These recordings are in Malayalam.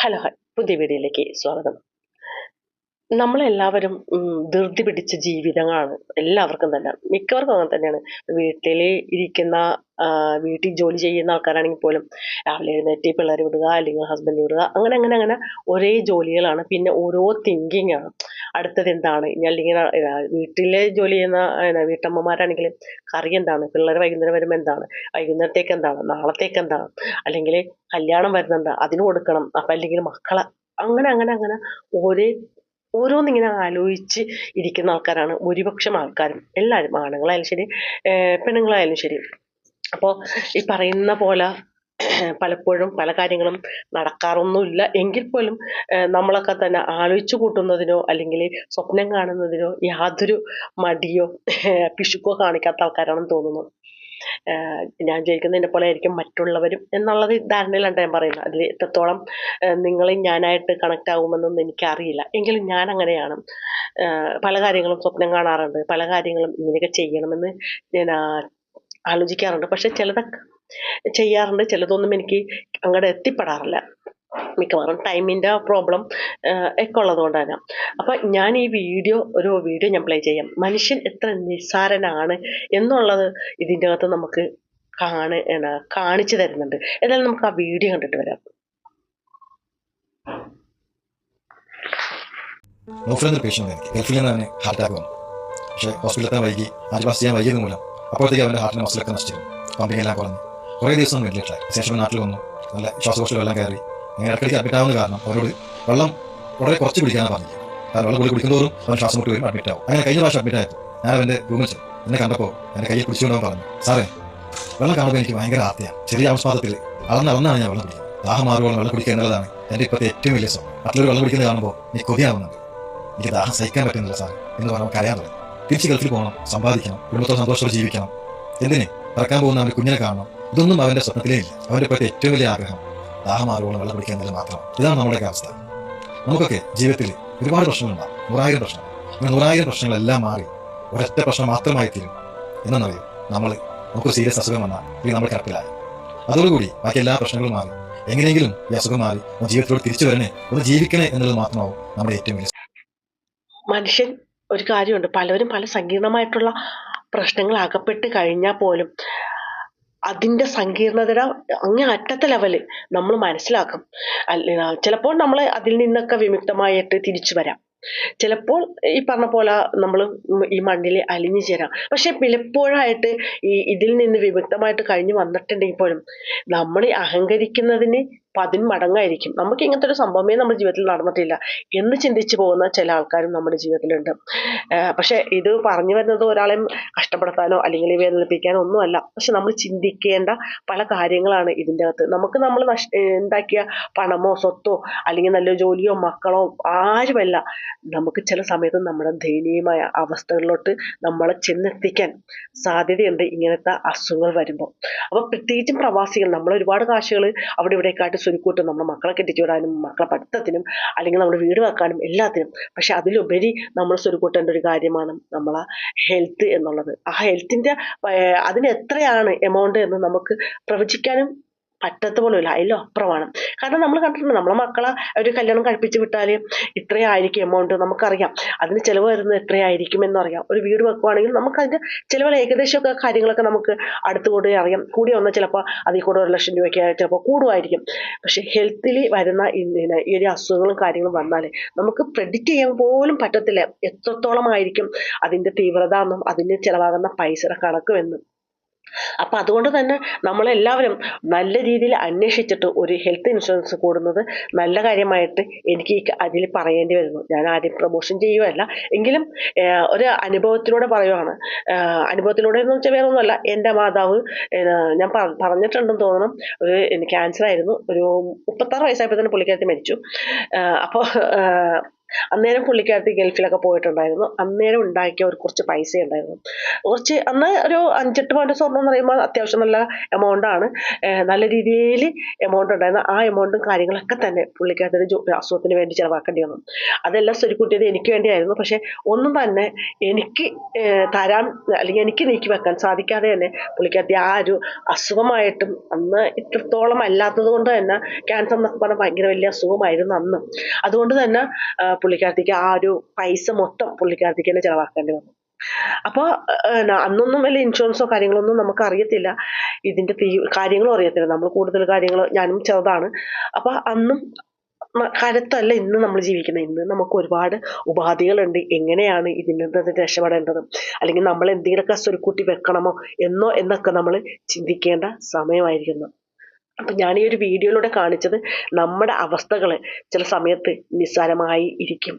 ഹലോ ഹായ് പുതിയ വീഡിയോയിലേക്ക് സ്വാഗതം. നമ്മളെല്ലാവരും ധൃതി പിടിച്ച ജീവിതങ്ങളാണ് എല്ലാവർക്കും തന്നെ. മിക്കവർക്കും അങ്ങനെ തന്നെയാണ്. വീട്ടിൽ ഇരിക്കുന്ന വീട്ടിൽ ജോലി ചെയ്യുന്ന ആൾക്കാരാണെങ്കിൽ പോലും രാവിലെ എഴുന്നേറ്റ് പിള്ളേരെ വിടുക അല്ലെങ്കിൽ ഹസ്ബൻഡ് വിടുക അങ്ങനെ അങ്ങനെ അങ്ങനെ ഒരേ ജോലികളാണ്. പിന്നെ ഓരോ തിങ്കിങ് ആണ്. അടുത്തത് എന്താണ്? അല്ലെങ്കിൽ വീട്ടിലെ ജോലി ചെയ്യുന്ന വീട്ടമ്മമാരാണെങ്കിൽ കറി എന്താണ്? പിള്ളേർ വൈകുന്നേരം വരുമ്പോൾ എന്താണ്? വൈകുന്നേരത്തേക്ക് എന്താണ്? നാളത്തേക്ക് എന്താണ്? അല്ലെങ്കിൽ കല്യാണം വരുന്നുണ്ട് അതിന് കൊടുക്കണം. അപ്പം അല്ലെങ്കിൽ മക്കളെ അങ്ങനെ അങ്ങനെ അങ്ങനെ ഒരേ ഓരോന്നിങ്ങനെ ആലോചിച്ച് ഇരിക്കുന്ന ആൾക്കാരാണ്. ഭൂരിപക്ഷം ആൾക്കാരും. എല്ലാവരും ആണുങ്ങളായാലും ശരി പെണ്ണുങ്ങളായാലും ശരി. അപ്പോൾ ഈ പറയുന്ന പോലെ പലപ്പോഴും പല കാര്യങ്ങളും നടക്കാറൊന്നുമില്ല. എങ്കിൽ പോലും നമ്മളൊക്കെ തന്നെ ആലോചിച്ചു കൂട്ടുന്നതിനോ അല്ലെങ്കിൽ സ്വപ്നം കാണുന്നതിനോ യാതൊരു മടിയോ പിശുക്കോ കാണിക്കാത്ത ആൾക്കാരാണെന്ന് തോന്നുന്നു. ഞാൻ ജയിക്കുന്നതിനെ പോലെ ആയിരിക്കും മറ്റുള്ളവരും എന്നുള്ളത് ധാരണയിലാണ് ഞാൻ പറയുന്നത്. അതിൽ എത്രത്തോളം നിങ്ങളെ ഞാനായിട്ട് കണക്റ്റ് ആകുമെന്നൊന്നും എനിക്കറിയില്ല. എങ്കിലും ഞാൻ അങ്ങനെയാണ്. പല കാര്യങ്ങളും സ്വപ്നം കാണാറുണ്ട്. പല കാര്യങ്ങളും ഇങ്ങനെയൊക്കെ ചെയ്യണമെന്ന് ഞാൻ ആലോചിക്കാറുണ്ട്. പക്ഷെ ചിലതൊക്കെ ചെയ്യാറുണ്ട്. ചിലതൊന്നും എനിക്ക് അങ്ങോട്ട് എത്തിപ്പെടാറില്ല. മിക്കവാറും ടൈമിന്റെ പ്രോബ്ലം ഒക്കെ ഉള്ളത് കൊണ്ട് തന്നെ അപ്പം ഞാൻ ഈ വീഡിയോ ഒരു വീഡിയോ ഞാൻ പ്ലേ ചെയ്യാം. മനുഷ്യൻ എത്ര നിസ്സാരനാണ് എന്നുള്ളത് ഇതിന്റെ അകത്ത് നമുക്ക് കാണ കാണിച്ചു തരുന്നുണ്ട്. എന്നാലും നമുക്ക് ആ വീഡിയോ കണ്ടിട്ട് വരാം. ഹാർട്ട് അറ്റാക്ക് വന്നു. പക്ഷേ ഹോസ്പിറ്റലിൽ എത്താൻ വൈകി ആശുപാസ് പാസ് ചെയ്യാൻ വൈകിയത് മൂലം. അപ്പോഴത്തേക്ക് അവന്റെ ഹാർട്ടിന്റെ മസിലൊക്കെ നശിച്ചിരുന്നു. പമ്പിങ് എല്ലാം കുറഞ്ഞു. കുറേ ദിവസം വെന്റിലേറ്ററായി ശേഷം നാട്ടിൽ വന്നു. നല്ല ശ്വാസകോശമെല്ലാം കയറി. അങ്ങനെ ഇടയ്ക്കിടയ്ക്ക് അഡ്മിറ്റാവുന്ന കാരണം അവരോട് വെള്ളം വളരെ കുറച്ച് കുടിക്കാനാണ് പറഞ്ഞത്. കാരണം വെള്ളം കൂടി കുടിക്കുന്നതോറും അവൻ ശ്വാസം മുട്ടി വരും അഡ്മിറ്റ് ആവും. അങ്ങനെ കഴിഞ്ഞ പ്രാവശ്യം അഡ്മിറ്റ് ആയപ്പോൾ ഞാൻ അവന്റെ റൂമിൽ ചെന്നു. എന്നെ കണ്ടപ്പോൾ എന്റെ കയ്യിൽ പിടിച്ചുകൊണ്ട് പറഞ്ഞു സാറേ വെള്ളം കാണുമ്പോൾ എനിക്ക് ഭയങ്കര ആർത്തിയാണ്. ചെറിയ ആവശ്യത്തിൽ അളന്ന് അളന്നാണ് ഞാൻ വെള്ളം കുടിക്കുന്നത്. ദാഹം മാറുവോളം വെള്ളം കുടിക്കുക എന്നുള്ളതാണ് എന്റെ ഇപ്പോഴത്തെ ഏറ്റവും വലിയ സ്വപ്നം മറ്റുള്ളവർ വെള്ളം കുടിക്കുന്നത് കാണുമ്പോൾ നീ കൊതിയാവുന്നുണ്ട്. എനിക്ക് ദാഹം സഹിക്കാൻ പറ്റുന്നില്ല സാർ എന്ന് പറഞ്ഞാൽ കരയാൻ തുടങ്ങി. തിരിച്ച് ഗൾഫിൽ പോകണം സമ്പാദിക്കണം കുടുംബത്തോടെ സന്തോഷത്തോടെ ജീവിക്കണം. എന്തിനെ? പറക്കാൻ പോകുന്ന അവന്റെ കുഞ്ഞിനെ കാണണം. ഇതൊന്നും അവന്റെ സ്വപ്നത്തിലേ ഇല്ല. അവന്റെ ഇപ്പോഴത്തെ ഏറ്റവും വലിയ ആഗ്രഹം ദാഹമാരോളം വെള്ളം കുടിക്കുക എന്നുള്ളത് മാത്രം. ഇതാണ് നമ്മുടെയൊക്കെ അവസ്ഥ. നമുക്കൊക്കെ ജീവിതത്തിൽ ഒരുപാട് പ്രശ്നങ്ങളുണ്ടാകും. നൂറായിരം പ്രശ്നം അങ്ങനെ നൂറായിരം പ്രശ്നങ്ങളെല്ലാം മാറി ഒരൊറ്റ പ്രശ്നം മാത്രമായി തീരും. എന്നറിയും നമ്മൾ നമുക്ക് സീരിയസ് അസുഖം വന്നാൽ ഇല്ലെങ്കിൽ നമ്മൾ കിടപ്പിലായി. അതോടുകൂടി ബാക്കി എല്ലാ പ്രശ്നങ്ങളും മാറി. എങ്ങനെയെങ്കിലും ഈ അസുഖം മാറി ഒന്ന് ജീവിതത്തിലോട് തിരിച്ചു വരണേ. ഒന്ന് ജീവിക്കണേ എന്നുള്ളത് മാത്രമാവും നമ്മുടെ ഏറ്റവും വലിയ മനുഷ്യൻ ഒരു കാര്യമുണ്ട്. പലരും പല സങ്കീർണമായിട്ടുള്ള പ്രശ്നങ്ങൾ അകപ്പെട്ട് കഴിഞ്ഞാൽ പോലും അതിന്റെ സങ്കീർണത അങ്ങേ അറ്റത്തെ ലെവൽ നമ്മൾ മനസ്സിലാക്കും. അല്ല ചിലപ്പോൾ നമ്മൾ അതിൽ നിന്നൊക്കെ വിമുക്തമായിട്ട് തിരിച്ചു വരാം. ചിലപ്പോൾ ഈ പറഞ്ഞ പോലെ നമ്മൾ ഈ മണ്ണിൽ അലിഞ്ഞു ചേരാം. പക്ഷെ പലപ്പോഴായിട്ട് ഈ ഇതിൽ നിന്ന് വിമുക്തമായിട്ട് കഴിഞ്ഞു വന്നിട്ടുണ്ടെങ്കിൽ പോലും നമ്മൾ അഹങ്കരിക്കുന്നതിന് പതിന്മടങ്ങായിരിക്കും. നമുക്ക് ഇങ്ങനത്തെ ഒരു സംഭവമേ നമ്മുടെ ജീവിതത്തിൽ നടന്നിട്ടില്ല എന്ന് ചിന്തിച്ചു പോകുന്ന ചില ആൾക്കാരും നമ്മുടെ ജീവിതത്തിലുണ്ട്. പക്ഷെ ഇത് പറഞ്ഞു വരുന്നത് ഒരാളെയും കഷ്ടപ്പെടുത്താനോ അല്ലെങ്കിൽ വേദനിപ്പിക്കാനോ ഒന്നുമല്ല. പക്ഷെ നമ്മൾ ചിന്തിക്കേണ്ട പല കാര്യങ്ങളാണ് ഇതിന്റെ അകത്ത്. നമുക്ക് നമ്മൾ നഷ് ഉണ്ടാക്കിയ പണമോ സ്വത്തോ അല്ലെങ്കിൽ നല്ല ജോലിയോ മക്കളോ ആരുമല്ല. നമുക്ക് ചില സമയത്ത് നമ്മുടെ ദയനീയമായ അവസ്ഥകളിലോട്ട് നമ്മളെ ചെന്നെത്തിക്കാൻ സാധ്യതയുണ്ട് ഇങ്ങനത്തെ അസുഖങ്ങൾ വരുമ്പോൾ. അപ്പോൾ പ്രത്യേകിച്ചും പ്രവാസികൾ നമ്മൾ ഒരുപാട് കാശുകൾ അവിടെ ഇവിടെയൊക്കെയായിട്ട് സ്വരുക്കൂട്ടും നമ്മുടെ മക്കളെ കെട്ടിച്ചു വിടാനും മക്കളെ പഠിത്തത്തിനും അല്ലെങ്കിൽ നമ്മുടെ വീട് വെക്കാനും എല്ലാത്തിനും. പക്ഷെ അതിലുപരി നമ്മൾ സ്വരുക്കൂട്ടേണ്ട ഒരു കാര്യമാണ് നമ്മളെ ഹെൽത്ത് എന്നുള്ളത്. ആ ഹെൽത്തിന്റെ അതിന് എത്രയാണ് എമൗണ്ട് എന്ന് നമുക്ക് പ്രവചിക്കാനും പറ്റത്ത പോലുമില്ല അതിലും അപ്പുറമാണ്. കാരണം നമ്മൾ കണ്ടിട്ടുണ്ട് നമ്മളെ മക്കളെ ഒരു കല്യാണം കഴിപ്പിച്ച് വിട്ടാൽ ഇത്രയായിരിക്കും എമൗണ്ട് നമുക്കറിയാം. അതിന് ചിലവ് വരുന്നത് എത്രയായിരിക്കും എന്നറിയാം. ഒരു വീട് വെക്കുവാണെങ്കിൽ നമുക്ക് അതിന്റെ ചിലവുകൾ ഏകദേശമൊക്കെ കാര്യങ്ങളൊക്കെ നമുക്ക് അടുത്ത് കൂടി അറിയാം. കൂടി വന്നാൽ ചിലപ്പോൾ അതിൽ കൂടെ ഒരു ലക്ഷം രൂപയ്ക്ക് ചിലപ്പോൾ കൂടുമായിരിക്കും. പക്ഷേ ഹെൽത്തിൽ വരുന്ന ഈ ഒരു അസുഖങ്ങളും കാര്യങ്ങളും വന്നാൽ നമുക്ക് പ്രെഡിക്റ്റ് ചെയ്യാൻ പോലും പറ്റത്തില്ല. എത്രത്തോളമായിരിക്കും അതിന്റെ തീവ്രത എന്നും അതിന് ചിലവാകുന്ന പൈസയുടെ കണക്കും എന്നും. അപ്പം അതുകൊണ്ട് തന്നെ നമ്മളെല്ലാവരും നല്ല രീതിയിൽ അന്വേഷിച്ചിട്ട് ഒരു ഹെൽത്ത് ഇൻഷുറൻസ് കൂടുന്നത് നല്ല കാര്യമായിട്ട് എനിക്ക് അതിൽ പറയേണ്ടി വരുന്നു. ഞാൻ ആദ്യം പ്രൊമോഷൻ ചെയ്യുകയല്ല. എങ്കിലും ഒരു അനുഭവത്തിലൂടെ പറയുവാണ്. അനുഭവത്തിലൂടെ എന്ന് വെച്ചാൽ വേറൊന്നുമല്ല. എന്റെ മാതാവ് ഞാൻ പറഞ്ഞിട്ടുണ്ടെന്ന് തോന്നണം. ഒരു ക്യാൻസർ ആയിരുന്നു. ഒരു മുപ്പത്താറ് വയസ്സായപ്പോൾ തന്നെ പുള്ളിക്കാരത്തി മരിച്ചു. അപ്പോൾ അന്നേരം പുള്ളിക്കാരത്തി ഗൾഫിലൊക്കെ പോയിട്ടുണ്ടായിരുന്നു. അന്നേരം ഉണ്ടാക്കിയ ഒരു കുറച്ച് പൈസ ഉണ്ടായിരുന്നു കുറച്ച് അന്ന് ഒരു അഞ്ചെട്ട് പവന്റെ സ്വർണം എന്ന് പറയുമ്പോൾ അത്യാവശ്യം നല്ല എമൗണ്ട് ആണ്. നല്ല രീതിയിൽ എമൗണ്ട് ഉണ്ടായിരുന്നു. ആ എമൗണ്ടും കാര്യങ്ങളൊക്കെ തന്നെ പുള്ളിക്കാരത്തിന്റെ അസുഖത്തിന് വേണ്ടി ചിലവാക്കേണ്ടി വന്നു. അതെല്ലാം സ്വരുക്കൂട്ടിയത് എനിക്ക് വേണ്ടിയായിരുന്നു. പക്ഷെ ഒന്നും തന്നെ എനിക്ക് തരാൻ അല്ലെങ്കിൽ എനിക്ക് നീക്കി വെക്കാൻ സാധിക്കാതെ തന്നെ പുള്ളിക്കാരത്തി ആ ഒരു അസുഖമായിട്ടും അന്ന് ഇത്രത്തോളം അല്ലാത്തത് കൊണ്ട് തന്നെ ക്യാൻസർ എന്നൊക്കെ പറഞ്ഞാൽ ഭയങ്കര വലിയ അസുഖമായിരുന്നു അന്ന്. അതുകൊണ്ട് തന്നെ പുള്ളിക്കാരത്തിക്ക് ആ ഒരു പൈസ മൊത്തം പുള്ളിക്കാർത്തിക്ക് തന്നെ ചിലവാക്കേണ്ടി വന്നു. അപ്പോൾ അന്നൊന്നും വലിയ ഇൻഷുറൻസോ കാര്യങ്ങളൊന്നും നമുക്ക് അറിയത്തില്ല ഇതിന്റെ തീ കാര്യങ്ങളും അറിയത്തില്ല. നമ്മൾ കൂടുതൽ കാര്യങ്ങൾ ഞാനും ചെറുതാണ്. അപ്പോൾ അന്നും കാലത്തല്ല ഇന്ന് നമ്മൾ ജീവിക്കുന്നത്. ഇന്ന് നമുക്ക് ഒരുപാട് ഉപാധികളുണ്ട്. എങ്ങനെയാണ് ഇതിൽ നിന്ന് രക്ഷപ്പെടേണ്ടത്? അല്ലെങ്കിൽ നമ്മൾ എന്തെങ്കിലുമൊക്കെ സ്വരുക്കൂട്ടി വെക്കണമോ എന്നോ എന്നൊക്കെ നമ്മൾ ചിന്തിക്കേണ്ട സമയമായിരിക്കുന്നു. അപ്പം ഞാൻ ഈ ഒരു വീഡിയോയിലൂടെ കാണിച്ചത് നമ്മുടെ അവസ്ഥകൾ ചില സമയത്ത് നിസ്സാരമായി ഇരിക്കും.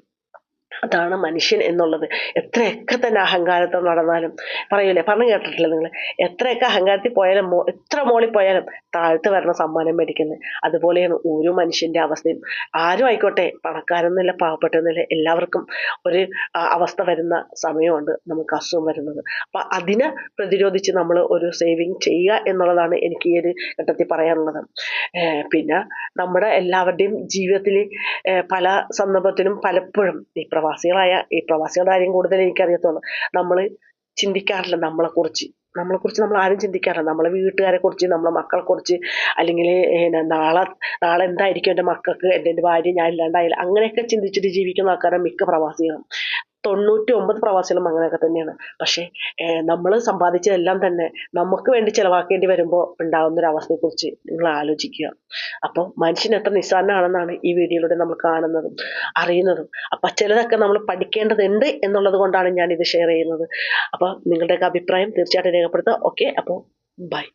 അതാണ് മനുഷ്യൻ എന്നുള്ളത്. എത്രയൊക്കെ തന്നെ അഹങ്കാരത്തോടെ നടന്നാലും പറയൂലേ? പറഞ്ഞു കേട്ടിട്ടില്ല നിങ്ങൾ എത്രയൊക്കെ അഹങ്കാരത്തിൽ പോയാലും മോ എത്ര മോളിൽ പോയാലും താഴ്ത്ത് വരണ സമ്മാനം മേടിക്കുന്നത്. അതുപോലെയാണ് ഓരോ മനുഷ്യന്റെ അവസ്ഥയും. ആരും ആയിക്കോട്ടെ പണക്കാരെന്നില്ല പാവപ്പെട്ടെന്നില്ല എല്ലാവർക്കും ഒരു അവസ്ഥ വരുന്ന സമയമുണ്ട് നമുക്ക് അസുഖം വരുന്നത്. അപ്പം അതിനെ പ്രതിരോധിച്ച് നമ്മൾ ഒരു സേവിങ് ചെയ്യുക എന്നുള്ളതാണ് എനിക്ക് ഈ ഒരു ഘട്ടത്തിൽ പറയാനുള്ളത്. പിന്നെ നമ്മുടെ എല്ലാവരുടെയും ജീവിതത്തിൽ പല സന്ദർഭത്തിലും പലപ്പോഴും ഈ പ്രവാസികളായ ഈ പ്രവാസികളുടെ കാര്യം കൂടുതൽ എനിക്കറിയത്തുള്ളൂ. നമ്മൾ ചിന്തിക്കാറില്ല നമ്മളെക്കുറിച്ച്. നമ്മളെക്കുറിച്ച് നമ്മൾ ആരും ചിന്തിക്കാറില്ല. നമ്മളെ വീട്ടുകാരെ കുറിച്ച് നമ്മളെ മക്കളെ കുറിച്ച് അല്ലെങ്കിൽ നാളെ നാളെ എന്തായിരിക്കും എന്റെ മക്കൾക്ക് എന്റെ എന്റെ ഭാര്യ ഞാൻ ഇല്ലാണ്ടായില്ല അങ്ങനെയൊക്കെ ചിന്തിച്ചിട്ട് ജീവിക്കുന്ന ആൾക്കാരാണ് മിക്ക പ്രവാസികളും. തൊണ്ണൂറ്റി ഒമ്പത് പ്രവാസികളും അങ്ങനെയൊക്കെ തന്നെയാണ്. പക്ഷേ നമ്മൾ സമ്പാദിച്ചതെല്ലാം തന്നെ നമുക്ക് വേണ്ടി ചിലവാക്കേണ്ടി വരുമ്പോൾ ഉണ്ടാകുന്ന ഒരു അവസ്ഥയെക്കുറിച്ച് നിങ്ങൾ ആലോചിക്കുക. അപ്പോൾ മനുഷ്യൻ എത്ര നിസ്സാരനാണെന്നാണ് ഈ വീഡിയോയിലൂടെ നമ്മൾ കാണുന്നതും അറിയുന്നതും. അപ്പം ചിലതൊക്കെ നമ്മൾ പഠിക്കേണ്ടതുണ്ട് എന്നുള്ളത് കൊണ്ടാണ് ഞാൻ ഇത് ഷെയർ ചെയ്യുന്നത്. അപ്പോൾ നിങ്ങളുടെയൊക്കെ അഭിപ്രായം തീർച്ചയായിട്ടും രേഖപ്പെടുത്തുക. ഓക്കെ അപ്പോൾ ബൈ